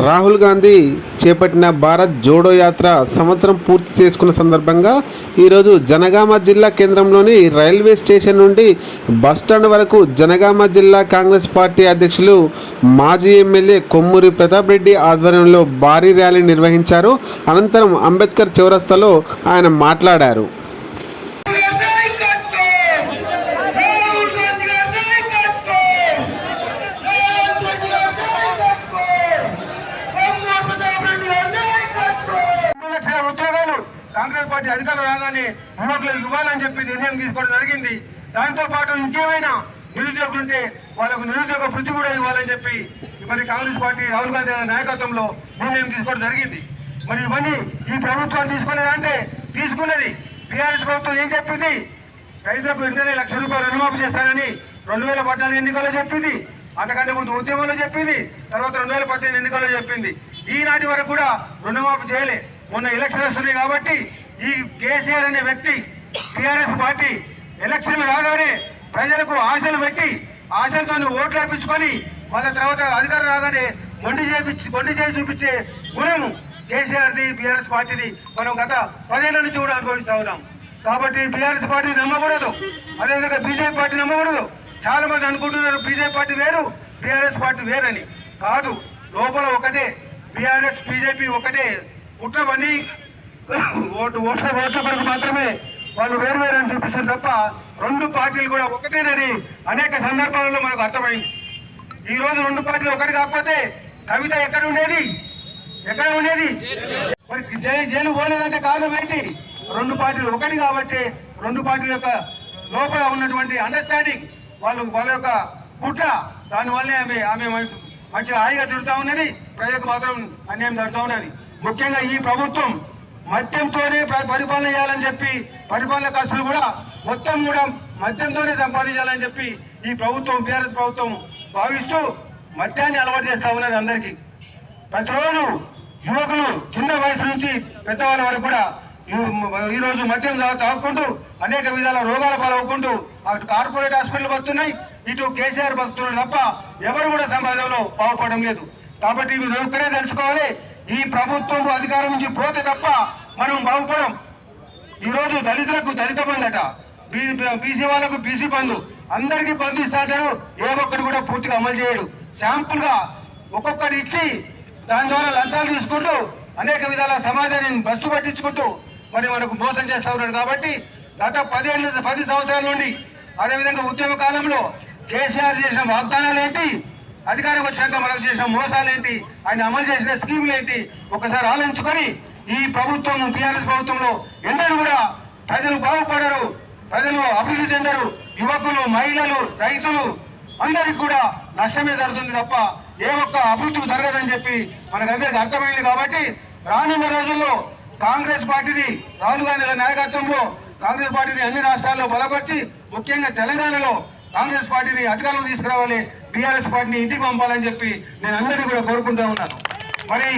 రాహుల్ గాంధీ చేపట్టిన భారత్ జోడో యాత్ర సంవత్సరం పూర్తి చేసుకున్న సందర్భంగా ఈరోజు జనగామ జిల్లా కేంద్రంలోని రైల్వే స్టేషన్ నుండి బస్టాండ్ వరకు జనగామ జిల్లా కాంగ్రెస్ పార్టీ అధ్యక్షులు మాజీ ఎమ్మెల్యే కొమ్మూరి ప్రతాప్ రెడ్డి ఆధ్వర్యంలో భారీ ర్యాలీ నిర్వహించారు. అనంతరం అంబేద్కర్ చౌరస్తాలో ఆయన మాట్లాడారు. కాంగ్రెస్ పార్టీ అధికారం రాగానే యువకులకు ఇవ్వాలని చెప్పి నిర్ణయం తీసుకోవడం జరిగింది. దాంతో పాటు ఇంకేమైనా నిరుద్యోగులు ఉంటే వాళ్ళకు నిరుద్యోగ వృత్తి కూడా ఇవ్వాలని చెప్పి మరి కాంగ్రెస్ పార్టీ రాహుల్ గాంధీ నాయకత్వంలో నిర్ణయం తీసుకోవడం జరిగింది. మరి ఇవన్నీ ఈ ప్రభుత్వం తీసుకునేదంటే తీసుకున్నది. టీఆర్ఎస్ ప్రభుత్వం ఏం చెప్పింది? రైతులకు ఇంటనే లక్ష రూపాయలు రుణమాఫీ చేస్తానని రెండు వేల పద్నాలుగు ఎన్నికల్లో చెప్పింది. అంతకంటే ముందు ఉద్యమంలో చెప్పింది. తర్వాత రెండు వేల పద్దెనిమిది ఎన్నికల్లో చెప్పింది. ఈనాటి వరకు కూడా రుణమాఫీ చేయలే. మొన్న ఎలక్షన్ వస్తున్నాయి కాబట్టి ఈ కేసీఆర్ అనే వ్యక్తి టీఆర్ఎస్ పార్టీ ఎలక్షన్లు రాగానే ప్రజలకు ఆశలు పెట్టి ఆశలతో ఓట్లు అర్పించుకొని వాళ్ళ తర్వాత అధికారం రాగానే మొండి చేపించి మొండి చేసి చూపించే గుణము కేసీఆర్ది బీఆర్ఎస్ పార్టీది మనం గత పదేళ్ళ నుంచి కూడా అనుభవిస్తూ ఉన్నాం. కాబట్టి బీఆర్ఎస్ పార్టీ నమ్మకూడదు. అదేవిధంగా బీజేపీ పార్టీ నమ్మకూడదు. చాలా మంది అనుకుంటున్నారు బీజేపీ పార్టీ వేరు బీఆర్ఎస్ పార్టీ వేరని. కాదు లోపల ఒకటే బీఆర్ఎస్ బీజేపీ ఒకటే. కుట్రవన్నీ ఓటు ఓట్ల ఓట్ల కొరకు మాత్రమే వాళ్ళు వేరు వేరు అని చూపిస్తారు తప్ప రెండు పార్టీలు కూడా ఒకటేనని అనేక సందర్భాలలో మనకు అర్థమైంది. ఈ రోజు రెండు పార్టీలు ఒకటి కాకపోతే కవిత ఎక్కడ ఉండేది? ఎక్కడ ఉండేది? మరి జై- జైలు పోలేదంటే కారణం ఏంటి? రెండు పార్టీలు ఒకటి కాబట్టి రెండు పార్టీల యొక్క లోపల ఉన్నటువంటి అండర్స్టాండింగ్ వాళ్ళు వాళ్ళ యొక్క కుట్ర దానివల్లే ఆమె ఆమె మంచి- మంచిగా హాయిగా తిరుగుతా ఉన్నది ప్రజలకు మాత్రం అన్యాయం జరుగుతూ ఉన్నది. ముఖ్యంగా ఈ ప్రభుత్వం మద్యంతోనే పరిపాలన చేయాలని చెప్పి పరిపాలన ఖర్చులు కూడా మొత్తం కూడా మద్యంతోనే సంపాదించాలని చెప్పి ఈ ప్రభుత్వం టీఆర్ఎస్ ప్రభుత్వం భావిస్తూ మద్యాన్ని అలవాటు చేస్తా ఉన్నది అందరికీ. ప్రతిరోజు యువకులు చిన్న వయసు నుంచి పెద్దవాళ్ళ వరకు కూడా ఈరోజు మద్యం తాగుకుంటూ అనేక విధాల రోగాల పాలవుకుంటూ అటు కార్పొరేట్ హాస్పిటల్ వస్తున్నాయి ఇటు కేసీఆర్ బతుకుతున్నాడు తప్ప ఎవరు కూడా సమాజంలో బాగుపడడం లేదు. కాబట్టి మీరు ఒక్కడే తెలుసుకోవాలి ఈ ప్రభుత్వం అధికారం నుంచి పోతే తప్ప మనం బాగుపడం. ఈరోజు దళితులకు దళిత బంధు బీసీ వాళ్ళకు బీసీ బంధు అందరికీ బంధు ఇస్తాడు అంటారు ఏ ఒక్కరు కూడా పూర్తిగా అమలు చేయడు. శాంపుల్గా ఒక్కొక్కటి ఇచ్చి దాని ద్వారా లంచాలు తీసుకుంటూ అనేక విధాల సమాజాన్ని బస్సు పట్టించుకుంటూ మరి మనకు మోసం చేస్తూ ఉన్నాడు కాబట్టి గత పదిహేను పది సంవత్సరాల నుండి అదేవిధంగా ఉద్యమ కాలంలో కేసీఆర్ చేసిన వాగ్దానాలు ఏంటి? అధికారం వచ్చినాక మనకు చేసిన మోసాలు ఏంటి? ఆయన అమలు చేసిన స్కీములు ఏంటి? ఒకసారి ఆలోచించుకొని ఈ ప్రభుత్వం టీఆర్ఎస్ ప్రభుత్వంలో ఎన్నడూ కూడా ప్రజలు బాగుపడరు ప్రజలు అభివృద్ధి చెందరు. యువకులు మహిళలు రైతులు అందరికి కూడా నష్టమే జరుగుతుంది తప్ప ఏ ఒక్క అభివృద్ధి జరగదని చెప్పి మనకందరికి అర్థమైంది కాబట్టి రానున్న రోజుల్లో కాంగ్రెస్ పార్టీని రాహుల్ గాంధీ నాయకత్వంలో కాంగ్రెస్ పార్టీని అన్ని రాష్ట్రాల్లో బలపరిచి ముఖ్యంగా తెలంగాణలో కాంగ్రెస్ పార్టీని అధికారంలో తీసుకురావాలి టీఆర్ఎస్ పార్టీని ఇంటికి పంపాలని చెప్పి నేను అందరినీ కూడా కోరుకుంటా ఉన్నాను. మరి